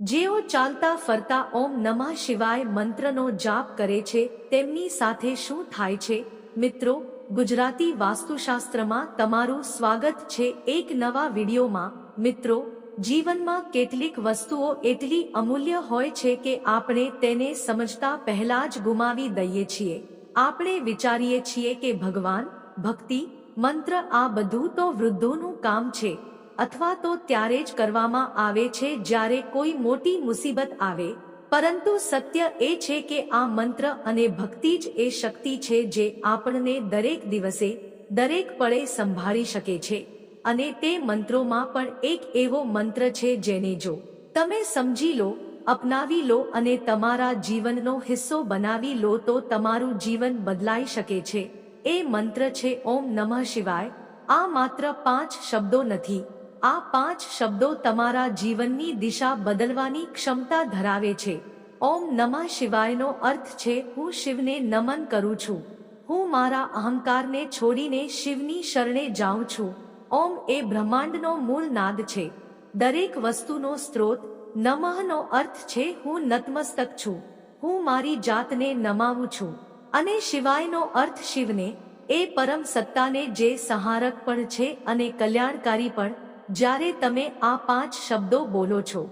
જેઓ ચાલતા ફરતા ઓમ નમઃ શિવાય મંત્રનો જાપ કરે છે, તેમની સાથે શું થાય છે? મિત્રો, ગુજરાતી વાસ્તુશાસ્ત્રમાં તમારું સ્વાગત છે એક નવા વિડીયોમાં. મિત્રો, જીવનમાં કેટલીક વસ્તુઓ એટલી અમૂલ્ય હોય છે કે આપણે તેને સમજતા પહેલા જ ગુમાવી દઈએ છીએ. આપણે વિચારીએ છીએ કે ભગવાન, ભક્તિ, મંત્ર આ બધું તો વૃદ્ધોનું કામ છે. અથવા તો ત્યારે જ કરવામાં આવે છે જ્યારે કોઈ મોટી મુસીબત આવે. પરંતુ સત્ય એ છે કે આ મંત્ર અને ભક્તિ જ એ શક્તિ છે જે આપણને દરેક દિવસે, દરેક પળે સંભાળી શકે છે. અને તે મંત્રોમાં પણ એક એવો મંત્ર છે જેને જો તમે સમજી લો, અપનાવી લો અને તમારા જીવનનો હિસ્સો બનાવી લો તો તમારું જીવન બદલાઈ શકે છે. એ મંત્ર છે ઓમ નમઃ શિવાય. આ માત્ર પાંચ શબ્દો નથી. આ પાંચ શબ્દો તમારા જીવનની દિશા બદલવાની ક્ષમતા ધરાવે છે. ઓમ નમઃ શિવાયનો અર્થ છે, હું શિવને નમન કરું છું. હું મારા અહંકારને છોડીને શિવની શરણે જાઉં છું. ઓમ એ બ્રહ્માંડનો મૂળ નાદ છે. દરેક વસ્તુનો સ્ત્રોત, નમઃનો અર્થ છે, હું નતમસ્તક છું. હું મારી જાતને નમાવું છું. અને શિવાયનો અર્થ શિવને, એ પરમ સત્તાને જે સહારક પણ છે અને કલ્યાણકારી પણ જ્યારે તમે આ પાંચ શબ્દો બોલો છો.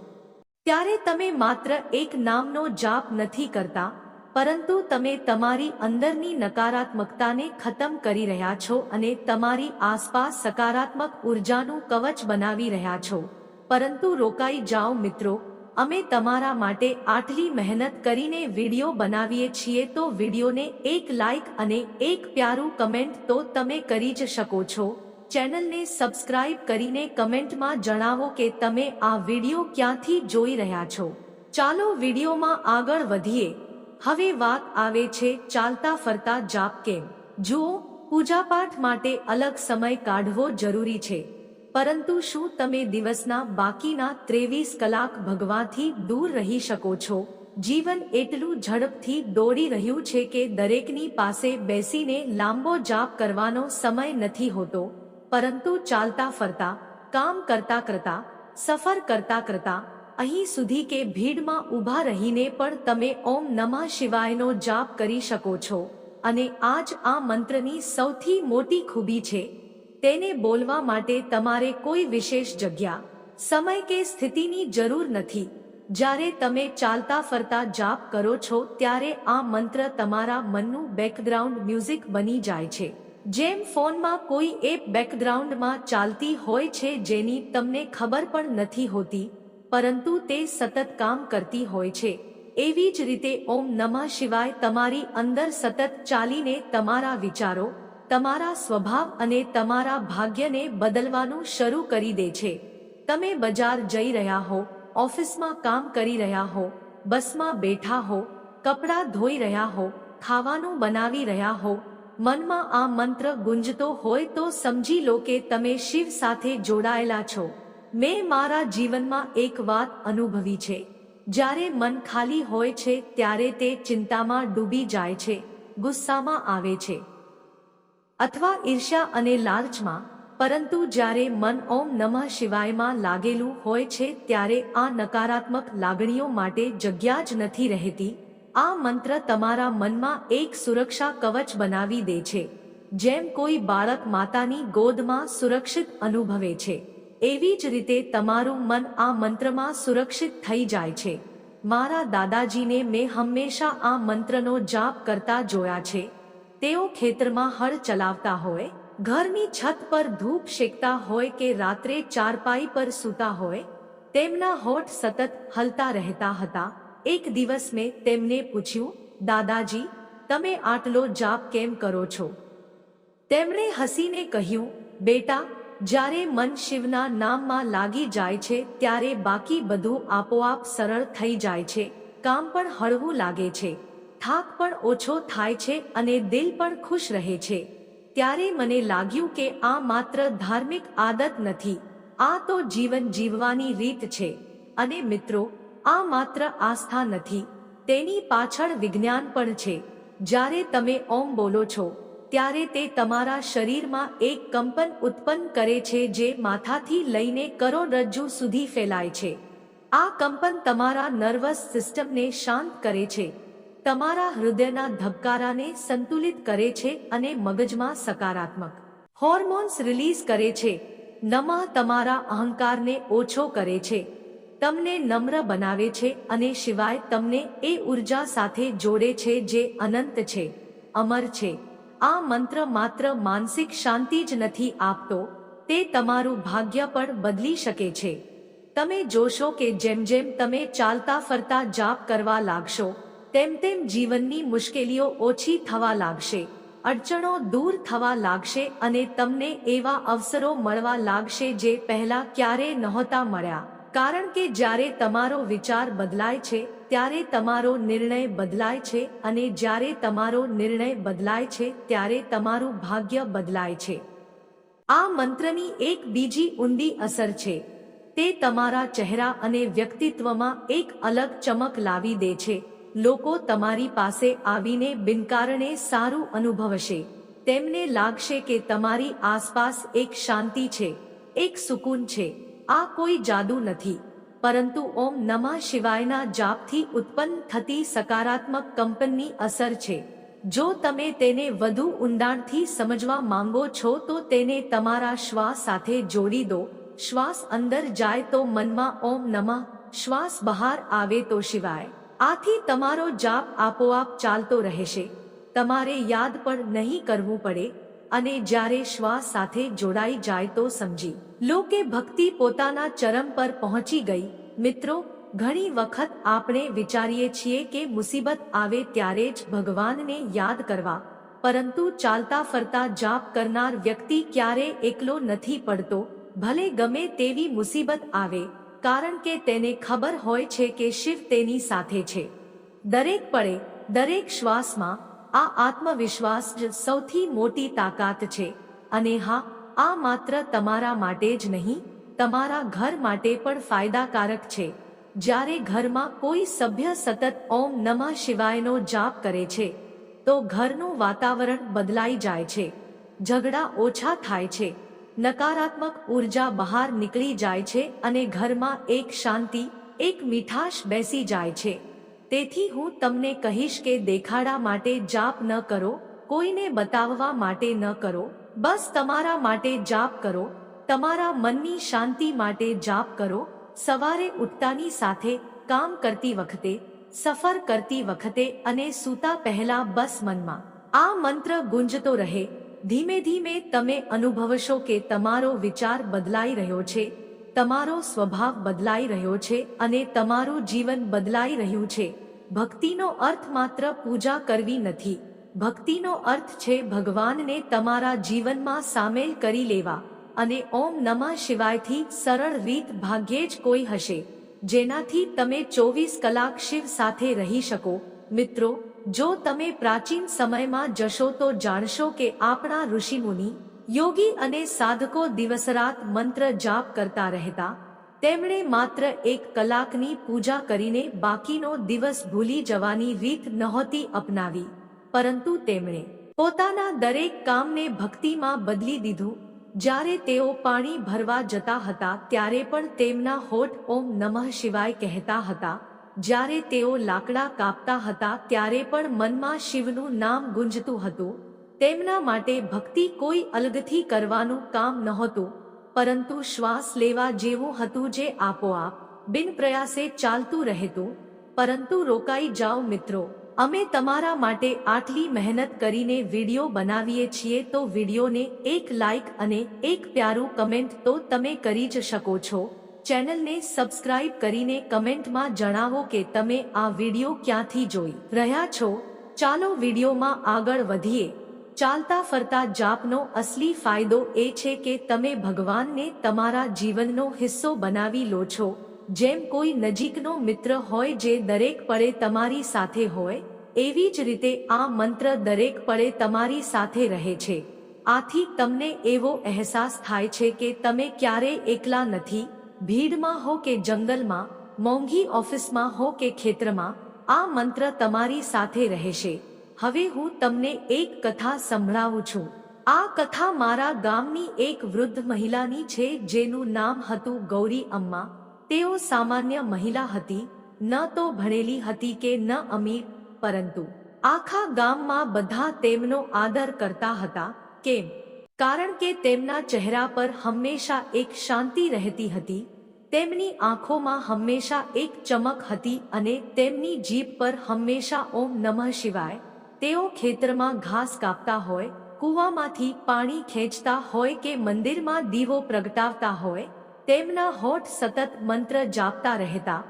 ત્યારે તમે માત્ર એક નામનો જાપ નથી કરતા, પરંતુ તમે તમારી અંદરની નકારાત્મકતાને ખતમ કરી રહ્યા છો અને તમારી આસપાસ સકારાત્મક ઉર્જાનું કવચ બનાવી રહ્યા છો. પરંતુ રોકાઈ જાઓ મિત્રો, અમે તમારા માટે આટલી મહેનત કરીને વીડિયો બનાવીએ છીએ તો વિડીયોને એક લાઈક અને એક પ્યારું કમેન્ટ તો તમે કરી જ શકો છો. ચેનલને સબસ્ક્રાઇબ કરીને કમેન્ટમાં જણાવો કે તમે આ વીડિયો ક્યાંથી જોઈ રહ્યા છો. ચાલો વિડીયોમાં આગળ વધીએ. હવે વાત આવે છે ચાલતા ફરતા જાપ કેમ? જુઓ, પૂજાપાઠ માટે અલગ સમય કાઢવો જરૂરી છે. પરંતુ શું તમે દિવસના બાકીના ત્રેવીસ કલાક ભગવાથી દૂર રહી શકો છો? જીવન એટલું ઝડપથી દોડી રહ્યું છે કે દરેકની પાસે બેસીને લાંબો જાપ કરવાનો સમય નથી હોતો. પરંતુ ચાલતા ફરતા, કામ કરતા કરતા, સફર કરતા કરતા, અહીં સુધી કે ભીડમાં ઊભા રહીને પણ તમે ઓમ નમઃ શિવાયનો જાપ કરી શકો છો. અને આજ આ મંત્રની સૌથી મોટી ખૂબી છે. તેને બોલવા માટે તમારે કોઈ વિશેષ જગ્યા, સમય કે સ્થિતિની જરૂર નથી. જ્યારે તમે ચાલતા ફરતા જાપ કરો છો, ત્યારે આ મંત્ર તમારા મનનું બેકગ્રાઉન્ડ મ્યુઝિક બની જાય છે. જેમ ફોનમાં કોઈ એપ બેકગ્રાઉન્ડમાં ચાલતી હોય છે જેની તમને ખબર પણ નથી હોતી, પરંતુ તે સતત કામ કરતી હોય છે. એવી જ રીતે ઓમ નમઃ શિવાય તમારી અંદર સતત ચાલીને તમારા વિચારો, તમારા સ્વભાવ અને તમારા ભાગ્યને બદલવાનું શરૂ કરી દે છે. તમે બજાર જઈ રહ્યા હો, ઓફિસમાં કામ કરી રહ્યા હો, બસમાં બેઠા હો, કપડાં ધોઈ રહ્યા હો, ખાવાનું બનાવી રહ્યા હો મનમાં આ મંત્ર ગુંજતો હોય તો સમજી લો કે તમે શિવ સાથે જોડાયેલા છો. મેં મારા જીવનમાં એક વાત અનુભવી છે. જ્યારે મન ખાલી હોય છે, ત્યારે તે ચિંતામાં ડૂબી જાય છે, ગુસ્સામાં આવે છે. અથવા ઈર્ષ્યા અને લાલચમાં, પરંતુ જ્યારે મન ઓમ નમઃ શિવાયમાં લાગેલું હોય છે, ત્યારે આ નકારાત્મક લાગણીઓ માટે જગ્યા જ નથી રહેતી. આ મંત્ર તમારા મનમાં એક સુરક્ષા કવચ બનાવી દે છે, જેમ કોઈ બાળક માતાની ગોદમાં સુરક્ષિત અનુભવે છે. એવી જ રીતે તમારું મન આ મંત્રમાં સુરક્ષિત થઈ જાય છે. મારા દાદાજીને મેં હંમેશા આ મંત્રનો જાપ કરતા જોયા છે. તેઓ ખેતરમાં હળ ચલાવતા હોય, ઘરની છત પર ધૂપ શેકતા હોય કે રાત્રે ચારપાઈ પર સૂતા હોય, તેમના હોઠ સતત હલતા રહેતા હતા. એક દિવસ મેં તેમને પૂછ્યું, દાદાજી, તમે આટલો જાપ કેમ કરો છો? તેમણે હસીને કહ્યું, બેટા, જ્યારે મન શિવના નામમાં લાગી જાય છે, ત્યારે બાકી બધું આપોઆપ સરળ થઈ જાય છે, કામ પણ હળવું લાગે છે, થાક પણ ઓછો થાય છે અને દિલ પણ ખુશ રહે છે. ત્યારે મને લાગ્યું કે આ માત્ર ધાર્મિક આદત નથી, આ તો જીવન જીવવાની રીત છે. અને મિત્રો આ માત્ર આસ્થા નથી, તેની પાછળ વિજ્ઞાન પણ છે. જ્યારે તમે ઓમ બોલો છો, ત્યારે તે તમારા શરીરમાં એક કંપન ઉત્પન્ન કરે છે જે માથાથી લઈને કરોડરજ્જુ સુધી ફેલાય છે. આ કંપન તમારા નર્વસ સિસ્ટમને શાંત કરે છે. તમારા હૃદયના ધબકારાને સંતુલિત કરે છે અને મગજમાં સકારાત્મક હોર્મોન્સ રિલીઝ કરે છે. નમઃ તમારા અહંકારને ઓછો કરે છે. તમને નમ્ર બનાવે છે અને સિવાય તમને એ ઊર્જા સાથે જોડે છે જે અનંત છે, અમર છે. આ મંત્ર માત્ર માનસિક શાંતિ જ નથી આપતો, તે તમારું ભાગ્ય પણ બદલી શકે છે. તમે જોશો કે જેમ જેમ તમે ચાલતા ફરતા જાપ કરવા લાગશો, તેમ તેમ જીવનની મુશ્કેલીઓ ઓછી થવા લાગશે, અડચણો દૂર થવા લાગશે અને તમને એવા અવસરો મળવા લાગશે જે પહેલા ક્યારેય નહોતા મળ્યા. કારણ કે જ્યારે તમારો વિચાર બદલાય છે, ત્યારે તમારો નિર્ણય બદલાય છે અને જ્યારે તમારો નિર્ણય બદલાય છે, ત્યારે તમારું ભાગ્ય બદલાય છે. આ મંત્રની એક બીજી ઊંડી અસર છે. તે તમારા ચહેરા અને વ્યક્તિત્વમાં એક અલગ ચમક લાવી દે છે. લોકો તમારી પાસે આવીને બિનકારણે સારું અનુભવશે. તેમને લાગશે કે તમારી આસપાસ એક શાંતિ છે, એક સુકૂન છે. આ કોઈ જાદુ નથી, પરંતુ ઓમ નમઃ શિવાયના જાપથી ઉત્પન્ન થતી સકારાત્મક કંપનની અસર છે. જો તમે તેને વધુ ઊંડાણથી સમજવા માંગો છો તો તેને તમારા શ્વાસ સાથે જોડી દો. શ્વાસ અંદર જાય તો મનમાં ઓમ નમઃ, શ્વાસ બહાર આવે તો શિવાય. આથી તમારો જાપ આપોઆપ ચાલતો રહેશે. તમારે યાદ પણ નહીં કરવું પડે. અને જ્યારે શ્વાસ સાથે જોડાઈ જાય તો સમજી લો કે ભક્તિ પોતાના ચરમ પર પહોંચી ગઈ. મિત્રો, ઘણી વખત આપણે વિચારીએ છીએ કે મુસીબત આવે ત્યારે જ ભગવાનને યાદ કરવા, પરંતુ ચાલતા ફરતા જાપ કરનાર વ્યક્તિ ક્યારે એકલો નથી પડતો. ભલે ગમે તેવી મુસીબત આવે, કારણ કે તેને ખબર હોય છે કે શિવ તેની સાથે છે. દરેક પળે, દરેક શ્વાસમાં આ આત્મવિશ્વાસ જ સૌથી મોટી તાકાત છે. અને હા, આ માત્ર તમારા માટે જ નહીં, તમારા ઘર માટે પણ ફાયદાકારક છે. જ્યારે ઘરમાં કોઈ સભ્ય સતત ઓમ નમઃ શિવાયનો જાપ કરે છે, તો ઘરનું વાતાવરણ બદલાઈ જાય છે. ઝઘડા ઓછા થાય છે. નકારાત્મક ઊર્જા બહાર નીકળી જાય છે અને ઘરમાં એક શાંતિ, એક મીઠાશ બેસી જાય છે. તેથી હું તમને કહીશ કે દેખાડા માટે જાપ ન કરો, કોઈને બતાવવા માટે ન કરો, બસ તમારા માટે જાપ કરો, તમારા મનની શાંતિ માટે જાપ કરો, સવારે ઉઠતાની સાથે કામ કરતી વખતે, સફર કરતી વખતે અને સૂતા પહેલા બસ મનમાં. આ મંત્ર ગુંજતો રહે. ધીમે ધીમે તમે અનુભવશો કે તમારો વિચાર બદલાઈ રહ્યો છે. તમારો સ્વભાવ બદલાઈ રહ્યો છે અને તમારું જીવન બદલાઈ રહ્યું છે. ભક્તિનો અર્થ માત્ર પૂજા કરવી નથી. ભક્તિનો અર્થ છે ભગવાનને તમારા જીવનમાં સામેલ કરી લેવા અને ઓમ નમઃ શિવાયથી સરળ રીત ભાગ્યે જ કોઈ હશે. જેનાથી તમે ચોવીસ કલાક શિવ સાથે રહી શકો. મિત્રો, જો તમે પ્રાચીન સમયમાં જશો તો જાણશો કે આપણા ઋષિમુનિ યોગી અને સાધકો દિવસરાત મંત્ર જાપ કરતા રહેતા. તેમણે માત્ર એક કલાકની પૂજા કરીને બાકીનો દિવસ ભૂલી જવાની રીત નહોતી અપનાવી. પરંતુ તેમણે પોતાના દરેક કામને ભક્તિમાં બદલી દીધું. જ્યારે તેઓ પાણી ભરવા જતા હતા ત્યારે પણ તેમના હોઠ ઓમ નમઃ શિવાય કહેતા હતા. જ્યારે તેઓ લાકડા કાપતા હતા ત્યારે પણ મનમાં શિવનું નામ ગુંજતું હતું. તેમના માટે ભક્તિ કોઈ અલગથી કરવાનું કામ નહોતું, પરંતુ શ્વાસ લેવા જેવું હતું જે આપોઆપ બિન પ્રયાસે ચાલતું રહેતું, પરંતુ રોકાઈ જાઓ મિત્રો, અમે તમારા માટે આટલી મહેનત કરીને વીડિયો બનાવીએ છીએ તો વિડીયોને એક લાઈક અને એક પ્યારું કમેન્ટ તો તમે કરી જ શકો છો. ચેનલને સબસ્ક્રાઇબ કરીને કમેન્ટમાં જણાવો કે તમે આ વીડિયો ક્યાંથી જોઈ રહ્યા છો. ચાલો વિડીયોમાં આગળ વધીએ. ચાલતા ફરતા જાપનો અસલી ફાયદો એ છે કે તમે ભગવાનને તમારા જીવનનો હિસ્સો બનાવી લો છો. જેમ કોઈ નજીકનો મિત્ર હોય જે દરેક પળે તમારી સાથે હોય, એવી જ રીતે આ મંત્ર દરેક પળે તમારી સાથે રહે છે. આથી તમને એવો અહેસાસ થાય છે કે તમે ક્યારેય એકલા નથી, ભીડમાં હો કે જંગલમાં, મોંઘી ઓફિસમાં હો કે ખેતરમાં, આ મંત્ર તમારી સાથે રહેશે. હવે હું તમને એક કથા સંભળાવું છું. આ કથા મારા ગામની એક વૃદ્ધ મહિલાની છે, જેનું નામ હતું ગૌરી અમ્મા. તેઓ સામાન્ય મહિલા હતી, ન તો ભણેલી હતી કે ન અમીર, પરંતુ આખા ગામમાં બધા તેમનો આદર કરતા હતા. કેમ? કારણ કે તેમના ચહેરા પર હંમેશા એક શાંતિ રહેતી હતી, તેમની આંખોમાં હંમેશા એક ચમક હતી અને તેમની જીભ પર હંમેશા ઓમ નમઃ શિવાય તેઓ ખેતરમાં ઘાસ કાપતા હોય, કૂવામાંથી પાણી ખેંચતા હોય કે મંદિરમાં દીવો પ્રગટાવતા હોય, તેમના હોઠ સતત મંત્ર જાપતા રહેતા,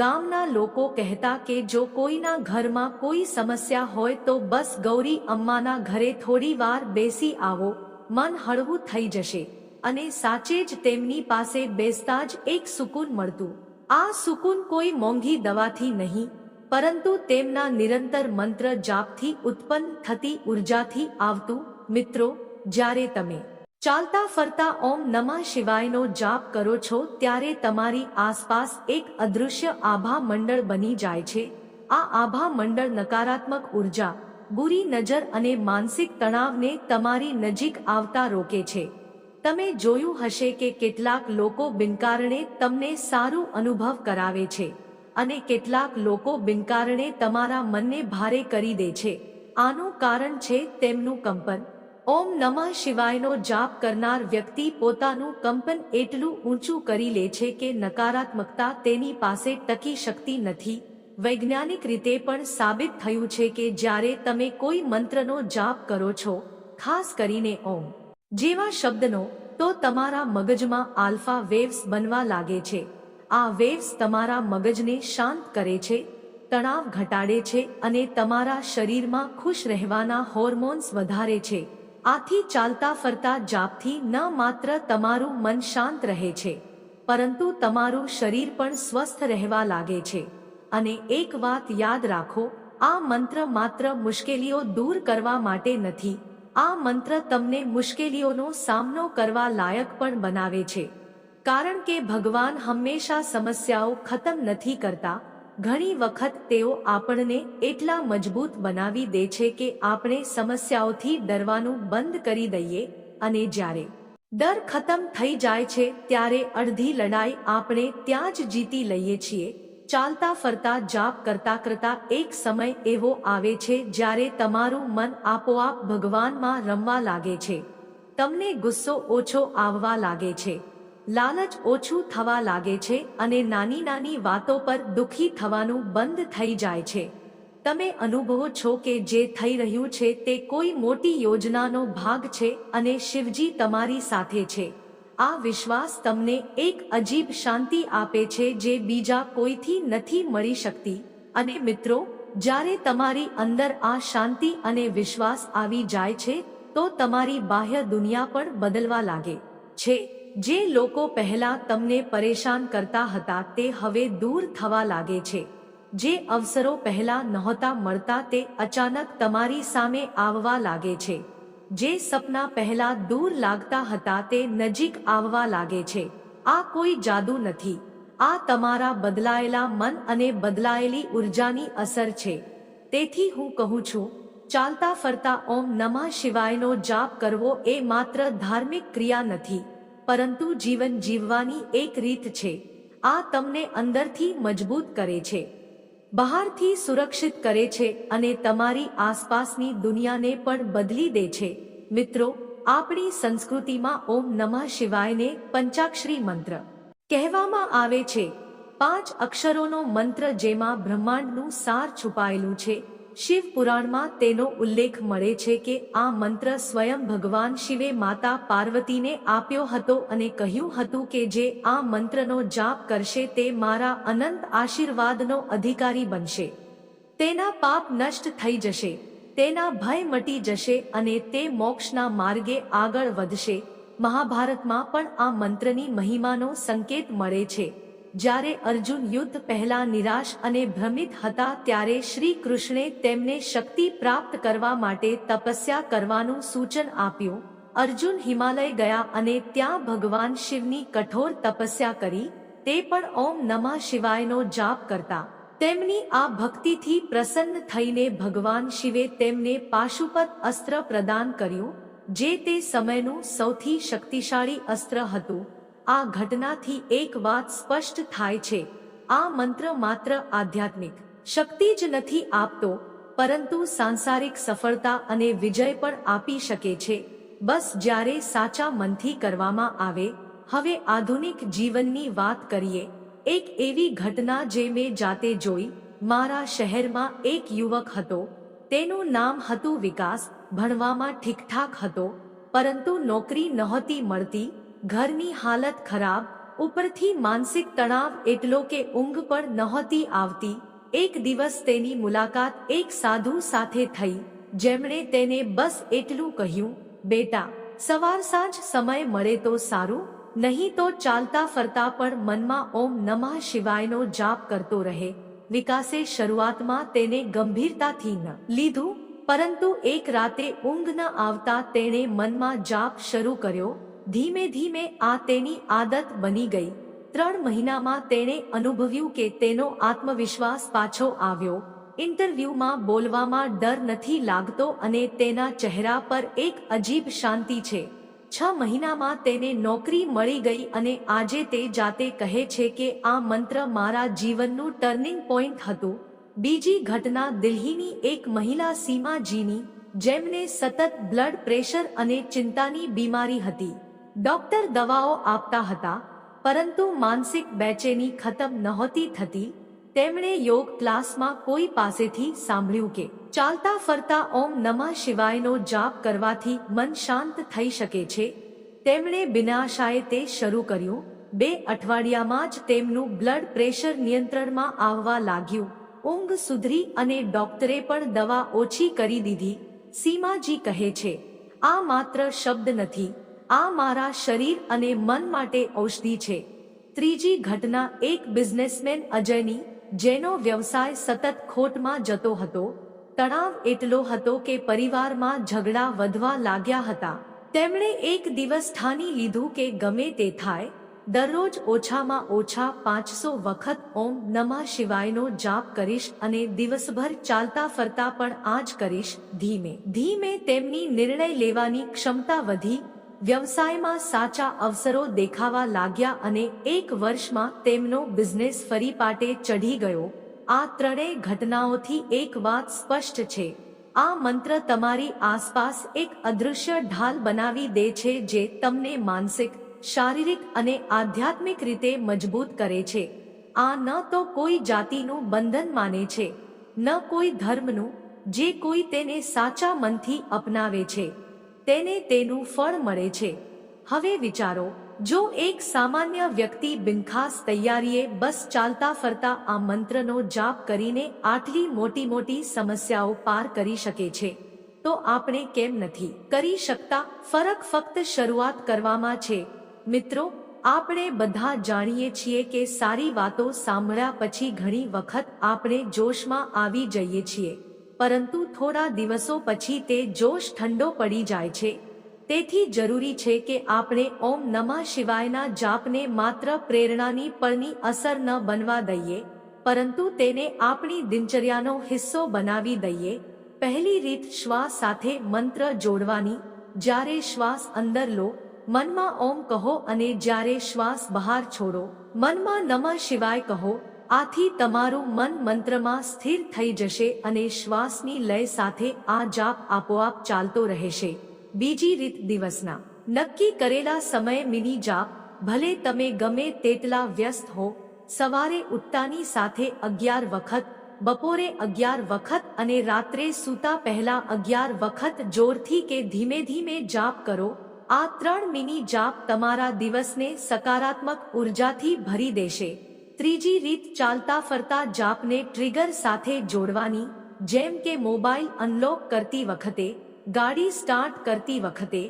ગામના લોકો કહેતા કે જો કોઈના ઘરમાં કોઈ સમસ્યા હોય તો બસ ગૌરી અમ્માના ઘરે થોડી વાર બેસી આવો, મન હળવું થઈ જશે, અને સાચે જ તેમની પાસે બેસતા જ એક સુકૂન મળતું. આ સુકૂન કોઈ મોંઘી દવાથી નહીં પરંતુ તેમના નિરંતર મંત્ર જાપથી ઉત્પન્ન થતી ઉર્જાથી આવતું, મિત્રો, જ્યારે તમે ચાલતા ફરતા ઓમ નમઃ શિવાયનો જાપ કરો છો, ત્યારે તમારી આસપાસ એક અદૃશ્ય આભા મંડળ બની જાય છે. આ આભા મંડળ નકારાત્મક ઊર્જા, બુરી નજર અને માનસિક તણાવને તમારી નજીક આવતા રોકે છે. તમે જોયું હશે કે કેટલાક લોકો બિનકારણે તમને સારું અનુભવ કરાવે છે. અને કેટલાક લોકો બિનકારણે તમારા મનને ભારે કરી દે છે. આનું કારણ છે તેમનું કંપન. ઓમ નમઃ શિવાયનો જાપ કરનાર વ્યક્તિ પોતાનું કંપન એટલું ઊંચું કરી લે છે કે નકારાત્મકતા તેની પાસે ટકી શકતી નથી. વૈજ્ઞાનિક રીતે પણ સાબિત થયું છે કે જ્યારે તમે કોઈ મંત્રનો જાપ કરો છો, ખાસ કરીને ઓમ જેવા શબ્દનો, તો તમારા મગજમાં આલ્ફા વેવ્સ બનવા લાગે છે. આ વેવ્સ તમારા મગજને શાંત કરે છે, તણાવ ઘટાડે છે અને તમારા શરીરમાં ખુશ રહેવાના હોર્મોન્સ વધારે છે. આથી ચાલતા ફરતા જાપથી ન માત્ર તમારું મન શાંત રહે છે, પરંતુ તમારું શરીર પણ સ્વસ્થ રહેવા લાગે છે. અને એક વાત યાદ રાખો, આ મંત્ર માત્ર મુશ્કેલીઓ દૂર કરવા માટે નથી, આ મંત્ર તમને મુશ્કેલીઓનો સામનો કરવા લાયક પણ બનાવે છે. કારણ કે ભગવાન હંમેશા સમસ્યાઓ ખતમ નથી કરતા, ઘણી વખત તેઓ આપણને એટલા મજબૂત બનાવી દે છે કે આપણે સમસ્યાઓથી ડરવાનું બંધ કરી દઈએ અને જ્યારે ડર ખતમ થઈ જાય છે ત્યારે અડધી લડાઈ આપણે ત્યાં જ જીતી લઈએ છીએ. ચાલતા ફરતા, જાપ કરતા કરતા એક સમય એવો આવે છે જ્યારે તમારું મન આપોઆપ ભગવાનમાં રમવા લાગે છે. તમને ગુસ્સો ઓછો આવવા લાગે છે. લાલચ ઓછું થવા લાગે છે અને નાની નાની વાતો પર દુખી થવાનું બંધ થઈ જાય છે. તમે અનુભવો છો કે જે થઈ રહ્યું છે તે કોઈ મોટી યોજનાનો ભાગ છે અને શિવજી તમારી સાથે છે. આ વિશ્વાસ તમને એક અજીબ શાંતિ આપે છે જે બીજા કોઈથી નથી મળી શકતી. અને મિત્રો, જ્યારે તમારી અંદર આ શાંતિ અને વિશ્વાસ આવી જાય છે, તો તમારી બાહ્ય દુનિયા પણ બદલવા લાગે છે. જે લોકો પહેલા તમને પરેશાન કરતા હતા તે હવે દૂર થવા લાગે છે. જે અવસરો પહેલા નહોતા મળતા તે અચાનક તમારી સામે આવવા લાગે છે. જે સપના પહેલા દૂર લાગતા હતા તે નજીક આવવા લાગે છે. આ કોઈ જાદુ નથી. આ તમારા બદલાયેલા મન અને બદલાયેલી ઉર્જાની અસર છે. તેથી હું કહું છું, ચાલતા ફરતા ઓમ નમઃ શિવાયનો જાપ કરવો એ માત્ર ધાર્મિક ક્રિયા નથી. પરંતુ જીવન જીવવાની એક રીત છે. આ તમને અંદરથી મજબૂત કરે છે. બહારથી સુરક્ષિત કરે છે અને તમારી આસપાસની દુનિયાને પણ બદલી દે છે. મિત્રો, આપણી સંસ્કૃતિમાં ઓમ નમઃ શિવાયને પંચાક્ષરી મંત્ર કહેવામાં આવે છે. પાંચ અક્ષરોનો મંત્ર જેમાં બ્રહ્માંડનું સાર છુપાયેલું છે. શિવ પુરાણમાં તેનો ઉલ્લેખ મળે છે કે આ મંત્ર સ્વયં ભગવાન શિવે માતા પાર્વતીને આપ્યો હતો અને કહ્યું હતું કે જે આ મંત્રનો જાપ કરશે તે મારા અનંત આશીર્વાદનો અધિકારી બનશે. તેના પાપ નષ્ટ થઈ જશે, તેના ભય મટી જશે અને તે મોક્ષના માર્ગે આગળ વધશે. મહાભારતમાં પણ આ મંત્રની મહિમાનો સંકેત મળે છે. જ્યારે અર્જુન યુદ્ધ પહેલા નિરાશ અને ભ્રમિત હતા ત્યારે શ્રી કૃષ્ણે તેમને શક્તિ પ્રાપ્ત કરવા માટે તપસ્યા કરવાનું સૂચન આપ્યું. અર્જુન હિમાલય ગયા અને ત્યાં ભગવાન શિવની કઠોર તપસ્યા કરી, તે પણ ઓમ નમઃ શિવાયનો જાપ કરતા. તેમની આ ભક્તિથી પ્રસન્ન થઈને ભગવાન શિવે તેમને પાશુપત અસ્ત્ર પ્રદાન કર્યું, જે તે સમયનું સૌથી શક્તિશાળી અસ્ત્ર હતું. આ ઘટનાથી એક વાત સ્પષ્ટ થાય છે. આ મંત્ર માત્ર આધ્યાત્મિક શક્તિ જ નથી આપતો, પરંતુ સાંસારિક સફળતા અને વિજય પણ આપી શકે છે. બસ જ્યારે સાચા મનથી કરવામાં આવે, હવે આધુનિક જીવનની વાત કરીએ. એક એવી ઘટના જે મેં જાતે જોઈ. મારા શહેરમાં એક યુવક હતો. તેનું નામ હતું વિકાસ, ભણવામાં ઠીકઠાક હતો, પરંતુ નોકરી નહોતી મળતી. ઘરની હાલત ખરાબ, ઉપરથી માનસિક તણાવ એટલો કે ઊંઘ પણ નહોતી આવતી. એક દિવસ તેની મુલાકાત એક સાધુ સાથે થઈ, જેમણે તેને બસ એટલું કહ્યું, બેટા, સવાર સાંજ સમય મળે તો સારું, નહીં તો ચાલતા ફરતા પણ મનમાં ઓમ નમઃ શિવાયનો જાપ કરતો રહે. વિકાસે શરૂઆતમાં તેને ગંભીરતાથી ન લીધું પરંતુ એક રાતે ઊંઘ ન આવતા તેણે મનમાં જાપ શરૂ કર્યો. ધીમે ધીમે આ તેની આદત બની ગઈ. ત્રણ મહિનામાં તેણે અનુભવ્યું કે તેનો આત્મવિશ્વાસ પાછો આવ્યો. ઇન્ટરવ્યૂમાં બોલવામાં ડર નથી લાગતો અને તેના ચહેરા પર એક અજીબ શાંતિ છે. છ મહિનામાં તેને નોકરી મળી ગઈ અને આજે તે જાતે કહે છે કે આ મંત્ર મારા જીવનનું ટર્નિંગ પોઈન્ટ હતું. બીજી ઘટના દિલ્હીની એક મહિલા સીમાજીની, જેમને સતત બ્લડ પ્રેશર અને ચિંતાની બીમારી હતી. ડોક્ટર દવાઓ આપતા હતા, પરંતુ માનસિક બેચેની ખતમ નહોતી થતી. તેમણે યોગ ક્લાસમાં કોઈ પાસેથી સાંભળ્યું કે, ચાલતા ફરતા ઓમ નમઃ શિવાયનો જાપ કરવાથી મન શાંત થઈ શકે છે. તેમણે બિનાશાએ તે શરૂ કર્યું. બે અઠવાડિયામાં જ તેમનું બ્લડ પ્રેશર નિયંત્રણમાં આવવા લાગ્યું. ઊંઘ સુધરી અને ડોક્ટરે પણ દવા ઓછી કરી દીધી. સીમાજી કહે છે, આ માત્ર શબ્દ નથી, આ મારા શરીર અને મન માટે ઔષધિ છે. ત્રીજી ઘટના એક બિઝનેસમેન અજયની, જેનો વ્યવસાય સતત ખોટમાં જતો હતો, તણાવ એટલો હતો કે પરિવારમાં ઝઘડા વધવા લાગ્યા હતા. તેમણે એક દિવસ ઠાની લીધું કે ગમે તે થાય દરરોજ ઓછામાં ઓછા પાંચસો વખત ઓમ નમઃ શિવાયનો જાપ કરીશ અને દિવસભર ચાલતા ફરતા પણ આ જ કરીશ ધીમે. ધીમે તેમની નિર્ણય લેવાની ક્ષમતા વધી, વ્યવસાયમાં સાચા અવસરો દેખાવા લાગ્યા અને એક વર્ષમાં તેમનો બિઝનેસ ફરી પાટે ચઢી ગયો. આ ત્રણેય ઘટનાઓથી એક વાત સ્પષ્ટ છે. આ મંત્ર તમારી આસપાસ એક અદૃશ્ય ઢાલ બનાવી દે છે જે તમને માનસિક શારીરિક અને આધ્યાત્મિક રીતે મજબૂત કરે છે. આ ન તો કોઈ જાતિનું બંધન માને છે, ન કોઈ ધર્મનું, જે કોઈ તેને સાચા મનથી અપનાવે છે. તેને તેનું ફળ મળે છે. હવે વિચારો, જો એક સામાન્ય વ્યક્તિ બિનખાસ તૈયારીએ બસ ચાલતા ફરતા આ મંત્રનો જાપ કરીને આટલી મોટી મોટી સમસ્યાઓ પાર કરી શકે છે, તો આપણે કેમ નથી કરી શકતા? ફરક ફક્ત શરૂઆત કરવામાં છે. મિત્રો, આપણે બધા જાણીએ છીએ કે સારી વાતો સાંભળ્યા પછી ઘણી વખત આપણે જોશમાં આવી જઈએ છીએ. પરંતુ થોડા દિવસો પછી તે જોશ ઠંડો પડી જાય છે. તેથી જરૂરી છે કે આપણે ઓમ નમઃ શિવાયના જાપને માત્ર પ્રેરણાની પરની અસર ન બનવા દઈએ, પરંતુ તેને આપણી દિનચર્યાનો હિસ્સો બનાવી દઈએ. પહેલી રીત શ્વાસ સાથે મંત્ર જોડવાની, જ્યારે શ્વાસ અંદર લો મનમાં ઓમ કહો અને જ્યારે શ્વાસ બહાર છોડો, મનમાં નમઃ શિવાય કહો, આથી તમારું મન મંત્રમાં સ્થિર થઈ જશે અને શ્વાસની લય સાથે આ જાપ આપોઆપ ચાલતો રહેશે. બીજી રીત દિવસના. નક્કી કરેલા સમય મિની જાપ, ભલે તમે ગમે તેટલા વ્યસ્ત હો, સવારે ઉઠતાની સાથે અગિયાર વખત, બપોરે અગિયાર વખત અને રાત્રે સૂતા પહેલા અગિયાર વખત જોરથી કે ધીમે ધીમે જાપ કરો આ ત્રણ મિની જાપ તમારા દિવસને સકારાત્મક ઉર્જાથી ભરી દેશે. ત્રીજી રીત ચાલતા ફરતા જાપને ટ્રિગર સાથે જોડવાની, જેમ કે મોબાઈલ અનલોક કરતી વખતે, ગાડી સ્ટાર્ટ કરતી વખતે,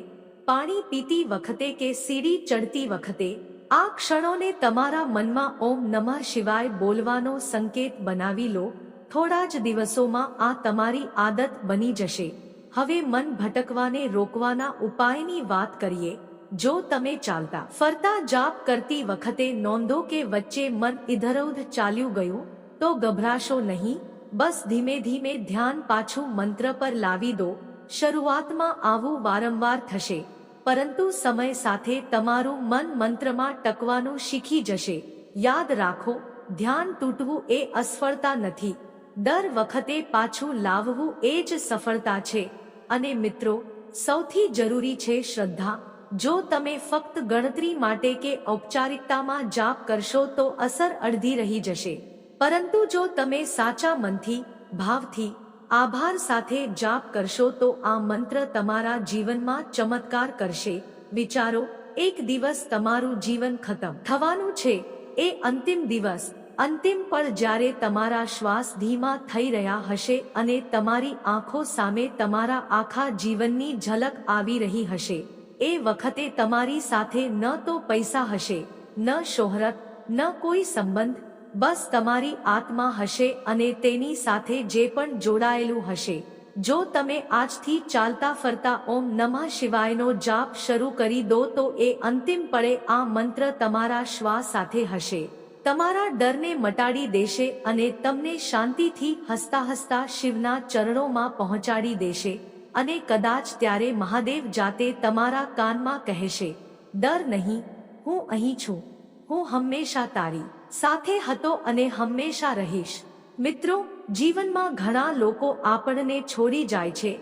પાણી પીતી વખતે કે સીડી ચડતી વખતે, આ ક્ષણોને તમારા મનમાં ઓમ નમઃ શિવાય બોલવાનો સંકેત બનાવી લો. થોડા જ દિવસોમાં આ તમારી આદત બની જશે. હવે મન ભટકવાને રોકવાના ઉપાયની વાત કરીએ, જો તમે ચાલતા ફરતા જાપ કરતી વખતે નોંધો કે વચ્ચે મન ઇધરઉધ ચાલ્યું ગયું, તો ગભરાશો નહીં, બસ ધીમે ધીમે ધ્યાન પાછું મંત્ર પર લાવી દો, શરૂઆતમાં આવું વારંવાર થશે, પરંતુ સમય સાથે તમારું મન મંત્રમાં ટકવાનું શીખી જશે, યાદ રાખો, ધ્યાન તૂટવું એ અસફળતા નથી. દર વખતે પાછું લાવવું એ જ સફળતા છે. અને મિત્રો, સૌથી જરૂરી છે શ્રદ્ધા. જો તમે ફક્ત ગણતરી માટે કે ઔપચારિકતામાં જાપ કરશો તો અસર અડધી રહી જશે. પરંતુ જો તમે સાચા મનથી, ભાવથી, આભાર સાથે જાપ કરશો તો આ મંત્ર તમારા જીવનમાં ચમત્કાર કરશે. વિચારો, એક દિવસ તમારું જીવન ખતમ થવાનું છે. એ અંતિમ દિવસ. અંતિમ પળ જ્યારે તમારા શ્વાસ ધીમા થઈ રહ્યા હશે અને તમારી આંખો સામે તમારા આખા જીવનની ઝલક આવી રહી હશે, એ વખતે તમારી સાથે ન તો પૈસા હશે, ન શોહરત, ન કોઈ સંબંધ, બસ તમારી આત્મા હશે અને તેની સાથે જે પણ જોડાયેલું હશે. જો તમે આજથી ચાલતા ફરતા ઓમ નમઃ શિવાયનો જાપ શરૂ કરી દો તો એ અંતિમ પળે આ મંત્ર તમારા શ્વાસ સાથે હશે. તમારા ડરને મટાડી દેશે અને તમને શાંતિથી હસતા હસતા શિવના ચરણોમાં પહોંચાડી દેશે અને કદાચ ત્યારે મહાદેવ જાતે તમારા કાનમાં કહેશે, ડર નહીં, હું અહીં છું, હું હંમેશા તારી સાથે હતો અને હંમેશા રહીશ. મિત્રો, જીવનમાં ઘણા લોકો આપણને છોડી જાય છે,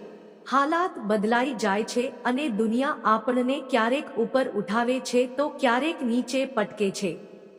હાલાત બદલાઈ જાય છે અને દુનિયા આપણને ક્યારેક ઉપર ઉઠાવે છે તો ક્યારેક નીચે પટકે છે.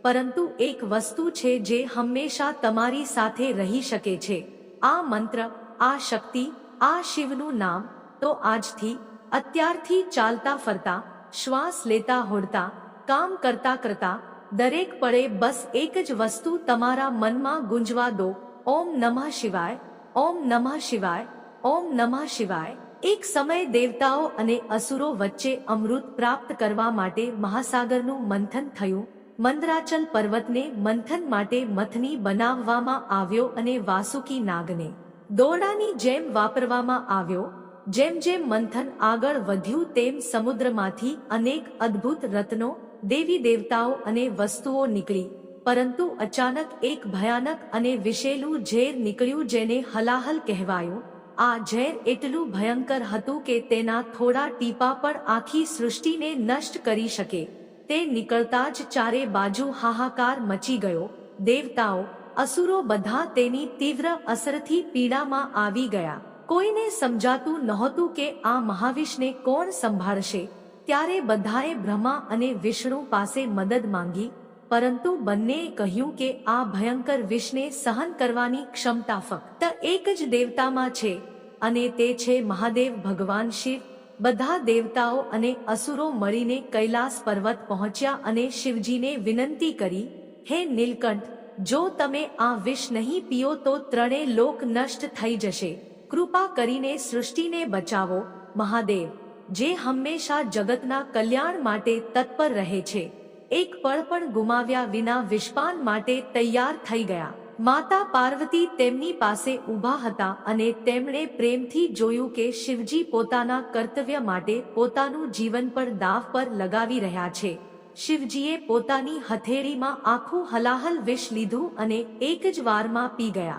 પરંતુ એક વસ્તુ છે જે હંમેશા તમારી સાથે રહી શકે છે. આ મંત્ર, આ શક્તિ, આ શિવનું નામ, તો આજથી, અત્યારથી ચાલતા ફરતા, શ્વાસ લેતા હોડતા, કામ કરતા કરતા, દરેક પળે બસ એક જ વસ્તુ તમારા મનમાં ગુંજવા દો, ઓમ નમઃ શિવાય, ઓમ નમઃ શિવાય, ઓમ નમઃ શિવાય. એક સમય દેવતાઓ અને અસુરો વચ્ચે અમૃત પ્રાપ્ત કરવા માટે મહાસાગરનું મંથન થયું મંદરાચલ પર્વતને મંથન માટે મથની બનાવવામાં આવ્યો અને વાસુકી નાગને દોરડાની જેમ વાપરવામાં આવ્યો, જેમ જેમ મંથન આગળ વધ્યું તેમ સમુદ્રમાંથી અનેક અદ્ભુત રત્નો, દેવી દેવતાઓ અને વસ્તુઓ નીકળી, પરંતુ અચાનક એક ભયાનક અને વિશેલું ઝેર નીકળ્યું જેને હલાહલ કહેવાયું. આ ઝેર એટલું ભયંકર હતું કે તેના થોડા ટીપા પણ આખી સૃષ્ટિને નષ્ટ કરી શકે. તે નીકળતા જ ચારે બાજુ હાહાકાર મચી ગયો. દેવતાઓ, અસુરો બધા તેની તીવ્ર અસરથી પીડામાં આવી ગયા. કોઈને સમજાતું નહોતું કે આ મહાવિષ્ને કોણ સંભાળશે. ત્યારે બધાએ બ્રહ્મા અને વિષ્ણુ પાસે મદદ માંગી, પરંતુ બંનેએ કહ્યું કે આ ભયંકર વિષને સહન કરવાની ક્ષમતા ફક્ત એક જ દેવતામાં છે અને તે છે મહાદેવ ભગવાન શિવ. બધા દેવતાઓ અને અસુરો મળીને કૈલાસ પર્વત પહોંચ્યા અને શિવજીને વિનંતી કરી, હે નીલકંઠ, જો તમે આ વિષ નહીં પીઓ તો ત્રણે લોક નષ્ટ થઈ જશે. કૃપા કરીને સૃષ્ટિને બચાવો, મહાદેવ, જે હંમેશા જગતના કલ્યાણ માટે તત્પર રહે છે. એક પળ પણ ગુમાવ્યા વિના વિષપાન માટે તૈયાર થઈ ગયા. માતા પાર્વતી તેમની પાસે ઊભા હતા અને તેમણે પ્રેમથી જોયું કે શિવજી પોતાના કર્તવ્ય માટે પોતાનું જીવન પર દાવ પર લગાવી રહ્યા છે. શિવજીએ પોતાની હથેળીમાં આખું હલાહલ વિષ લીધું અને એક જ વારમાં પી ગયા.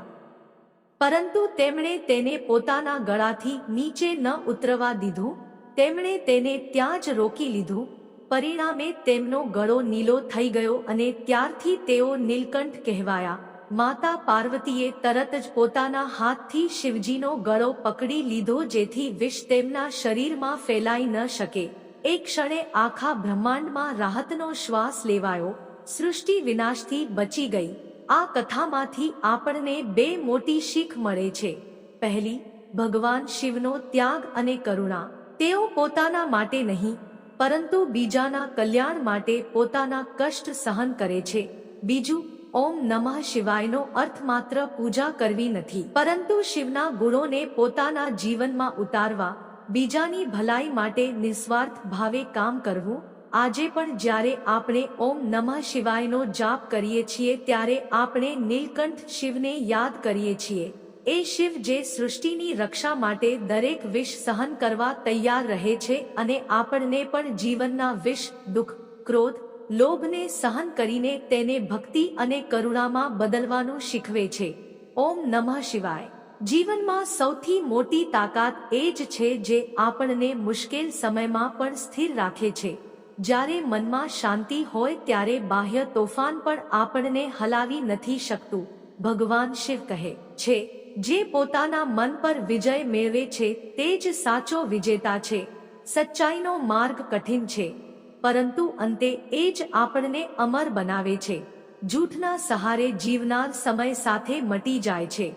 પરંતુ તેમણે તેને પોતાના ગળાથી નીચે ન ઉતરવા દીધું. તેમણે તેને ત્યાં જ રોકી લીધું. પરિણામે તેમનો ગળો નીલો થઈ ગયો અને ત્યારથી તેઓ નીલકંઠ કહેવાયા. માતા પાર્વતીએ તરત જ પોતાના હાથથી શિવજીનો ગળો પકડી લીધો જેથી વિષ તેમના શરીરમાં ફેલાઈ ન શકે. એક ક્ષણે આખા બ્રહ્માંડમાં રાહતનો શ્વાસ લેવાયો. સૃષ્ટિ વિનાશથી બચી ગઈ. આ કથામાંથી આપણને બે મોટી શીખ મળે છે. પહેલી, ભગવાન શિવનો ત્યાગ અને કરુણા. તેઓ પોતાના માટે નહીં, પરંતુ બીજાના કલ્યાણ માટે પોતાના કષ્ટ સહન કરે છે. બીજું ઓમ નમઃ શિવાયનો અર્થ માત્ર પૂજા કરવી નથી. પરંતુ શિવના ગુણોને પોતાના જીવનમાં ઉતારવા, બીજાની ભલાઈ માટે નિસ્વાર્થ ભાવે કામ કરવું, આજે પણ જ્યારે આપણે ઓમ નમઃ શિવાયનો જાપ કરીએ છીએ ત્યારે આપણે નીલકંઠ શિવને યાદ કરીએ છીએ. એ શિવ જે સૃષ્ટિની રક્ષા માટે દરેક વિષ સહન કરવા તૈયાર રહે છે અને આપણને પણ જીવનના વિષ દુઃખ, ક્રોધ લોભને સહન કરીને તેને ભક્તિ અને કરુણામાં બદલવાનું શીખવે છે. ઓમ નમઃ શિવાય. જીવનમાં સૌથી મોટી તાકાત એ જ છે જે આપણને મુશ્કેલ સમયમાં પણ સ્થિર રાખે છે. જ્યારે મનમાં શાંતિ હોય ત્યારે બાહ્ય તોફાન પણ આપણને હલાવી નથી શકતું. ભગવાન શિવ કહે છે, જે પોતાના મન પર વિજય મેળવે છે, તે જ સાચો વિજેતા છે. સચ્ચાઈનો માર્ગ કઠિન છે. પરંતુ અંતે એ જ આપણને અમર બનાવે છે. જૂઠના સહારે જીવનાર સમય સાથે મટી જાય છે.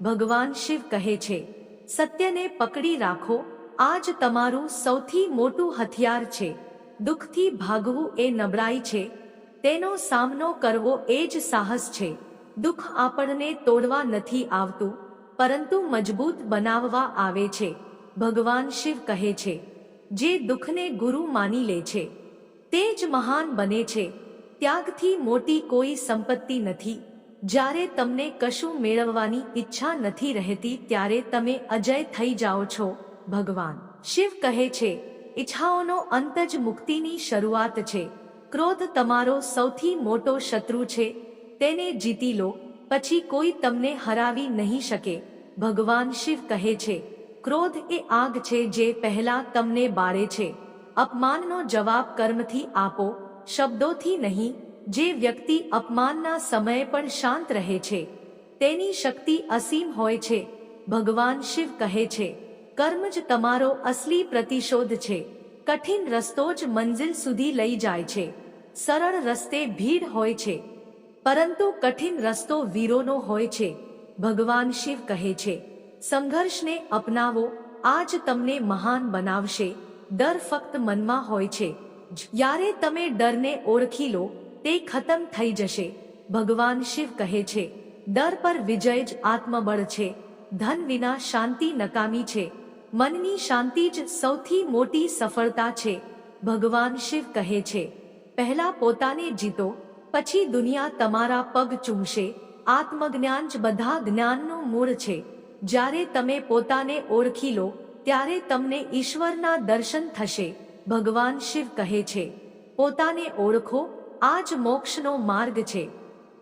ભગવાન શિવ કહે છે, સત્યને પકડી રાખો આ જ તમારું સૌથી મોટું હથિયાર છે. દુઃખથી ભાગવું એ નબળાઈ છે, તેનો સામનો કરવો એ જ સાહસ છે. દુઃખ આપણને તોડવા નથી આવતું, પરંતુ મજબૂત બનાવવા આવે છે. ભગવાન શિવ કહે છે, જે દુઃખને ગુરુ માની લે છે તે જ મહાન બને છે. ત્યાગથી મોટી કોઈ સંપત્તિ નથી. જ્યારે તમને કશું મેળવવાની ઈચ્છા નથી રહેતી, ત્યારે તમે અજય થઈ જાઓ છો, ભગવાન. શિવ કહે છે, ઈચ્છાઓનો અંત જ મુક્તિની શરૂઆત છે. ક્રોધ તમારો સૌથી મોટો શત્રુ છે. તેને જીતી લો, પછી કોઈ તમને હરાવી નહીં શકે. ભગવાન શિવ કહે છે, ક્રોધ એ આગ છે જે પહેલા તમને બાળે છે. અપમાનનો જવાબ કર્મથી આપો, શબ્દોથી નહીં, જે વ્યક્તિ અપમાનના સમયે પણ શાંત રહે છે. તેની શક્તિ અસીમ હોય છે. ભગવાન શિવ કહે છે, કર્મ જ તમારો અસલી પ્રતિશોધ છે. કઠિન રસ્તો જ મંજિલ સુધી લઈ જાય છે. સરળ રસ્તે ભીડ હોય છે. પરંતુ કઠિન રસ્તો વીરોનો હોય છે. ભગવાન શિવ કહે છે, સંઘર્ષને અપનાવો. આજ તમને મહાન બનાવશે. ડર ફક્ત મનમાં હોય છે. જ્યારે તમે ડરને ઓળખી લો, તે ખતમ થઈ જશે. ભગવાન શિવ કહે છે, ડર પર વિજય જ આત્મબળ છે. ધન વિના શાંતિ નકામી છે. મનની શાંતિ જ સૌથી મોટી સફળતા છે. ભગવાન શિવ કહે છે, પહેલા પોતાને જીતો, પછી દુનિયા તમારા પગ ચૂમશે. આત્મજ્ઞાન જ બધા જ્ઞાનનું મૂળ છે. જ્યારે તમે પોતાને ઓળખી લો ત્યારે તમને ઈશ્વરના દર્શન થશે, ભગવાન શિવ કહે છે. પોતાને ઓળખો, આ જ મોક્ષનો માર્ગ છે.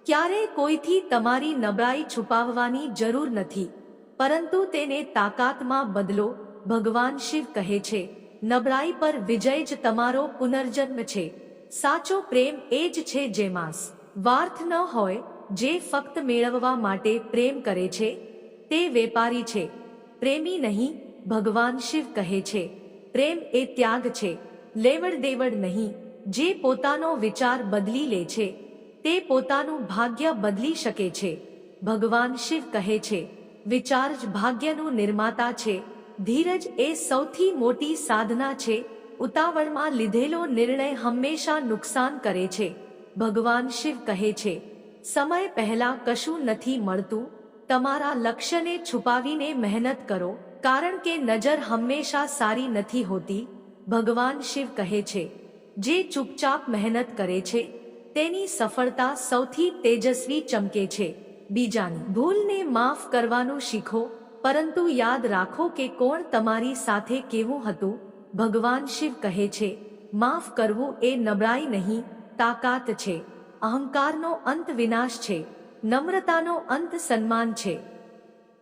ક્યારે કોઈથી તમારી નબળાઈ છુપાવવાની જરૂર નથી. પરંતુ તેને તાકાતમાં બદલો, ભગવાન શિવ કહે છે. નબળાઈ પર વિજય જ તમારો પુનર્જન્મ છે. સાચો પ્રેમ એ જ છે જેમાં વાર્થ ન હોય, જે ફક્ત મેળવવા માટે પ્રેમ કરે છે, તે વેપારી છે. પ્રેમી નહીં ભગવાન શિવ કહે છે, પ્રેમ એ ત્યાગ છે. લેવડ દેવડ નહીં. જે પોતાનો વિચાર બદલી લે છે, તે પોતાનું ભાગ્ય બદલી શકે છે. ભગવાન શિવ કહે છે, વિચાર જ ભાગ્યનું નિર્માતા છે. ધીરજ એ સૌથી મોટી સાધના છે. ઉતાવળમાં લીધેલો નિર્ણય હંમેશા નુકસાન કરે છે. ભગવાન શિવ કહે છે, સમય પહેલા કશું નથી મળતું. તમારા લક્ષ્યને છુપાવીને મહેનત કરો, કારણ કે નજર હંમેશા સારી નથી હોતી, ભગવાન શિવ કહે છે, જે ચૂપચાપ મહેનત કરે છે, તેની સફળતા સૌથી તેજસ્વી ચમકે છે. બીજાની, ભૂલને માફ કરવાનું શીખો, પરંતુ યાદ રાખો કે કોણ તમારી સાથે કેવું હતું. ભગવાન શિવ કહે છે, માફ કરવું એ નબળાઈ નહીં, તાકાત છે, અહંકારનો અંત વિનાશ છે. નમ્રતાનો અંત સન્માન છે.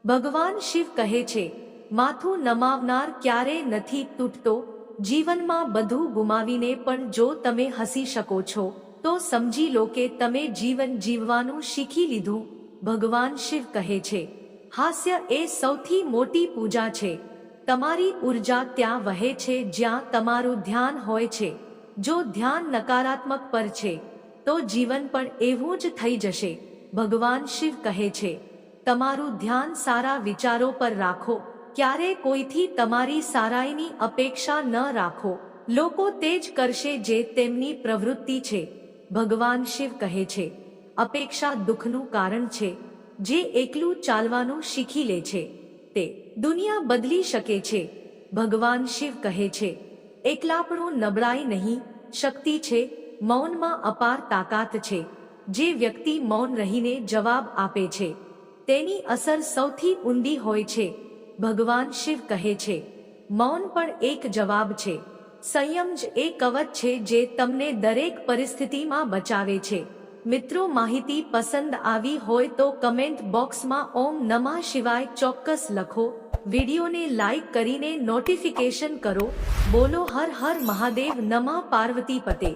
ભગવાન શિવ કહે છે, માથું નમાવનાર ક્યારે નથી તૂટતો? જીવનમાં બધું ગુમાવીને પણ જો તમે હસી શકો છો, તો સમજી લો કે તમે જીવન જીવવાનું શીખી લીધું. ભગવાન શિવ કહે છે, હાસ્ય એ સૌથી મોટી પૂજા છે. તમારી ઊર્જા ત્યાં વહે છે જ્યાં તમારું ધ્યાન હોય છે. જો ધ્યાન નકારાત્મક પર છે, તો જીવન પણ એવું જ થઈ જશે. ભગવાન શિવ કહે છે, તમારું ધ્યાન સારા વિચારો પર રાખો. ક્યારે કોઈથી તમારી સારાઈની અપેક્ષા ન રાખો. લોકો તે જ કરશે જે તેમની પ્રવૃત્તિ છે. ભગવાન શિવ કહે છે, અપેક્ષા દુઃખનું કારણ છે. જે એકલું ચાલવાનું શીખી લે છે, તે દુનિયા બદલી શકે છે. ભગવાન શિવ કહે છે, એકલાપણું નબળાઈ નહીં, શક્તિ છે, મૌનમાં અપાર તાકાત છે. જે વ્યક્તિ મૌન રહીને જવાબ આપે છે. તેની અસર સૌથી ઊંડી હોય છે. ભગવાન શિવ કહે છે, મૌન પણ એક જવાબ છે. સંયમ જ એ કવચ છે જે તમને દરેક પરિસ્થિતિમાં બચાવે છે. મિત્રો, માહિતી પસંદ આવી હોય તો કમેન્ટ બોક્સમાં ઓમ નમઃ શિવાય ચોક્કસ લખો. વિડીયોને લાઈક કરીને નોટિફિકેશન કરો. બોલો હર હર મહાદેવ નમા પાર્વતી પતે.